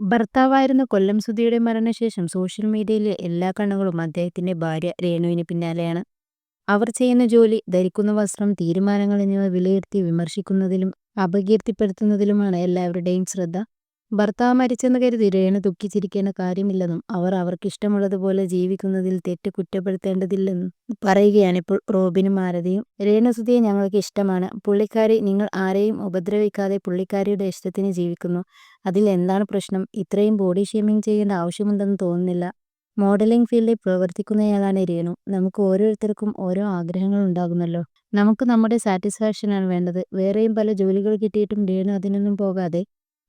ഭർത്താവായിരുന്ന കൊല്ലം സുധിയുടെ മരണശേഷം സോഷ്യൽ മീഡിയയിലെ എല്ലാ കണ്ണുകളും അദ്ദേഹത്തിന്റെ ഭാര്യ രേണുവിന് പിന്നാലെയാണ്. അവർ ചെയ്യുന്ന ജോലി, ധരിക്കുന്ന വസ്ത്രം, തീരുമാനങ്ങൾ എന്നിവ വിലയിരുത്തി വിമർശിക്കുന്നതിലും അപകീർത്തിപ്പെടുത്തുന്നതിലുമാണ് എല്ലാവരുടെയും ശ്രദ്ധ. ഭർത്താവ് മരിച്ചെന്ന് കരുതി രേണു ദുഃഖിച്ചിരിക്കേണ്ട കാര്യമില്ലെന്നും അവർ അവർക്കിഷ്ടമുള്ളതുപോലെ ജീവിക്കുന്നതിൽ തെറ്റ് കുറ്റപ്പെടുത്തേണ്ടതില്ലെന്നും പറയുകയാണിപ്പോൾ റോബിനും ആരതിയും. രേണു സുധിയെ ഞങ്ങൾക്ക് ഇഷ്ടമാണ്. പുള്ളിക്കാരി നിങ്ങൾ ആരെയും ഉപദ്രവിക്കാതെ പുള്ളിക്കാരിയുടെ ഇഷ്ടത്തിന് ജീവിക്കുന്നു. അതിൽ എന്താണ് പ്രശ്നം? ഇത്രയും ബോഡി ഷേമിങ് ചെയ്യേണ്ട ആവശ്യമുണ്ടെന്ന് തോന്നുന്നില്ല. മോഡലിംഗ് ഫീൽഡിൽ പ്രവർത്തിക്കുന്നയാളാണ് രേണു. നമുക്ക് ഓരോരുത്തർക്കും ഓരോ ആഗ്രഹങ്ങളുണ്ടാകുമല്ലോ. നമുക്ക് നമ്മുടെ സാറ്റിസ്ഫാക്ഷനാണ് വേണ്ടത്. വേറെയും പല ജോലികൾ കിട്ടിയിട്ടും രേണു അതിനൊന്നും പോകാതെ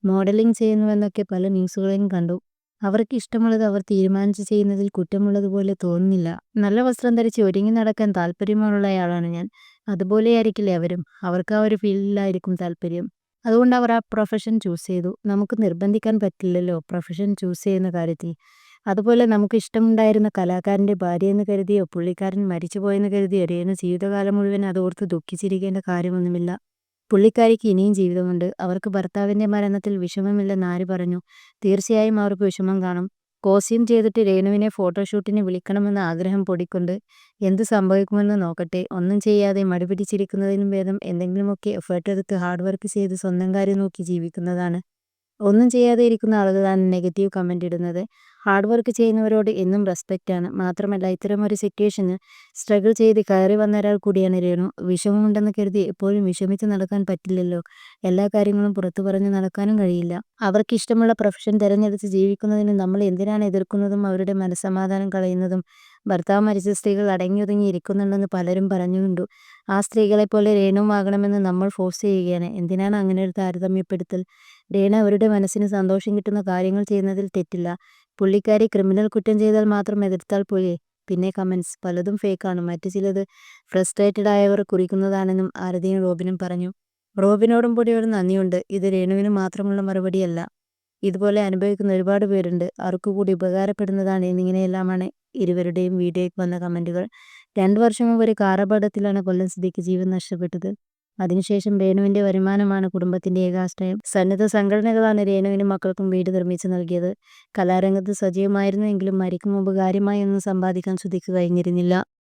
മോഡലിംഗ് ചെയ്യുന്നുവെന്നൊക്കെ പല ന്യൂസുകളിലും കണ്ടു. അവർക്ക് ഇഷ്ടമുള്ളത് അവർ തീരുമാനിച്ച് ചെയ്യുന്നതിൽ കുറ്റമുള്ളതുപോലെ തോന്നുന്നില്ല. നല്ല വസ്ത്രം ധരിച്ച് ഒരുങ്ങി നടക്കാൻ താല്പര്യമുള്ളയാളാണ് ഞാൻ. അതുപോലെയായിരിക്കില്ലേ അവരും. അവർക്ക് ആ ഒരു ഫീൽഡിലായിരിക്കും താല്പര്യം. അതുകൊണ്ട് അവർ ആ പ്രൊഫഷൻ ചൂസ് ചെയ്തു. നമുക്ക് നിർബന്ധിക്കാൻ പറ്റില്ലല്ലോ പ്രൊഫഷൻ ചൂസ് ചെയ്യുന്ന കാര്യത്തിൽ. അതുപോലെ നമുക്ക് ഇഷ്ടമുണ്ടായിരുന്ന കലാകാരന്റെ ഭാര്യയെന്ന് കരുതിയോ പുള്ളിക്കാരൻ മരിച്ചുപോയെന്ന് കരുതിയോ രേണു ജീവിതകാലം മുഴുവൻ അതോർത്ത് ദുഃഖിച്ചിരിക്കേണ്ട കാര്യമൊന്നുമില്ല. പുള്ളിക്കാരിക്ക് ഇനിയും ജീവിതമുണ്ട്. അവർക്ക് ഭർത്താവിന്റെ മരണത്തിൽ വിഷമമില്ലെന്ന് ആര് പറഞ്ഞു? തീർച്ചയായും അവർക്ക് വിഷമം കാണും. കോസ്റ്റ്യൂം ചെയ്തിട്ട് രേണുവിനെ ഫോട്ടോഷൂട്ടിന് വിളിക്കണമെന്ന ആഗ്രഹം പൊടിക്കൊണ്ട് എന്ത് സംഭവിക്കുമെന്ന് നോക്കട്ടെ. ഒന്നും ചെയ്യാതെ മടിപിടിച്ചിരിക്കുന്നതിനും ഭേദം എന്തെങ്കിലുമൊക്കെ എഫേർട്ട് എടുത്ത് ഹാർഡ് വർക്ക് ചെയ്ത് സ്വന്തം കാര്യം നോക്കി ജീവിക്കുന്നതാണ്. ഒന്നും ചെയ്യാതെ ഇരിക്കുന്ന ആളുകളാണ് നെഗറ്റീവ് കമന്റ് ഇടുന്നത്. ഹാർഡ് വർക്ക് ചെയ്യുന്നവരോട് എന്നും റെസ്പെക്റ്റ് ആണ് മാത്രമല്ല ഇത്തരം ഒരു സിറ്റുവേഷന് സ്ട്രഗിൾ ചെയ്ത് കയറി വന്ന ഒരാൾ കൂടിയാണ് രേണു. വിഷമമുണ്ടെന്ന് കരുതി എപ്പോഴും വിഷമിച്ച് നടക്കാൻ പറ്റില്ലല്ലോ. എല്ലാ കാര്യങ്ങളും പുറത്തു പറഞ്ഞ് നടക്കാനും കഴിയില്ല. അവർക്ക് ഇഷ്ടമുള്ള പ്രൊഫഷൻ തിരഞ്ഞെടുത്ത് ജീവിക്കുന്നതിന് നമ്മൾ എന്തിനാണ് എതിർക്കുന്നതും അവരുടെ മനസ്സമാധാനം കളയുന്നതും? ഭർത്താവ് മരിച്ച സ്ത്രീകൾ അടങ്ങിയൊതുങ്ങി ഇരിക്കുന്നുണ്ടെന്ന് പലരും പറഞ്ഞുകൊണ്ടു. ആ സ്ത്രീകളെപ്പോലെ രേണു ആകണമെന്ന് നമ്മൾ ഫോഴ്സ് ചെയ്യുകയാണ്. എന്തിനാണ് അങ്ങനെ ഒരു താരതമ്യപ്പെടുത്തൽ? രേണ അവരുടെ മനസ്സിന് സന്തോഷം കിട്ടുന്ന കാര്യങ്ങൾ ചെയ്യുന്നതിൽ തെറ്റില്ല. പുള്ളിക്കാരി ക്രിമിനൽ കുറ്റം ചെയ്താൽ മാത്രം എതിർത്താൽ പോരെ? പിന്നെ കമന്റ്സ് പലതും ഫേക്കാണ്. മറ്റ് ചിലത് ഫ്രസ്ട്രേറ്റഡ് ആയവർ കുറിക്കുന്നതാണെന്നും ആരതിയും റോബിനും പറഞ്ഞു. റോബിനോടും പൊടിയോടും നന്ദിയുണ്ട്. ഇത് രേണുവിന് മാത്രമുള്ള മറുപടിയല്ല. ഇതുപോലെ അനുഭവിക്കുന്ന ഒരുപാട് പേരുണ്ട്. അവർക്കുകൂടി ഉപകാരപ്പെടുന്നതാണ് എന്നിങ്ങനെയെല്ലാമാണ് ഇരുവരുടെയും വീഡിയോയ്ക്ക് വന്ന കമന്റുകൾ. രണ്ട് വർഷം മുമ്പ് ഒരു കാറപകടത്തിലാണ് കൊല്ലം സുധിക്ക് ജീവൻ നഷ്ടപ്പെട്ടത്. അതിനുശേഷം രേണുവിന്റെ വരുമാനമാണ് കുടുംബത്തിന്റെ ഏകാശ്രയം. സന്നദ്ധ സംഘടനകളാണ് രേണുവിനും മക്കൾക്കും വീട് നിർമ്മിച്ചു നൽകിയത്. കലാരംഗത്ത് സജീവമായിരുന്നുവെങ്കിലും മരിക്കും മുമ്പ് കാര്യമായി ഒന്നും സമ്പാദിക്കാൻ സുധിക്ക് കഴിഞ്ഞിരുന്നില്ല.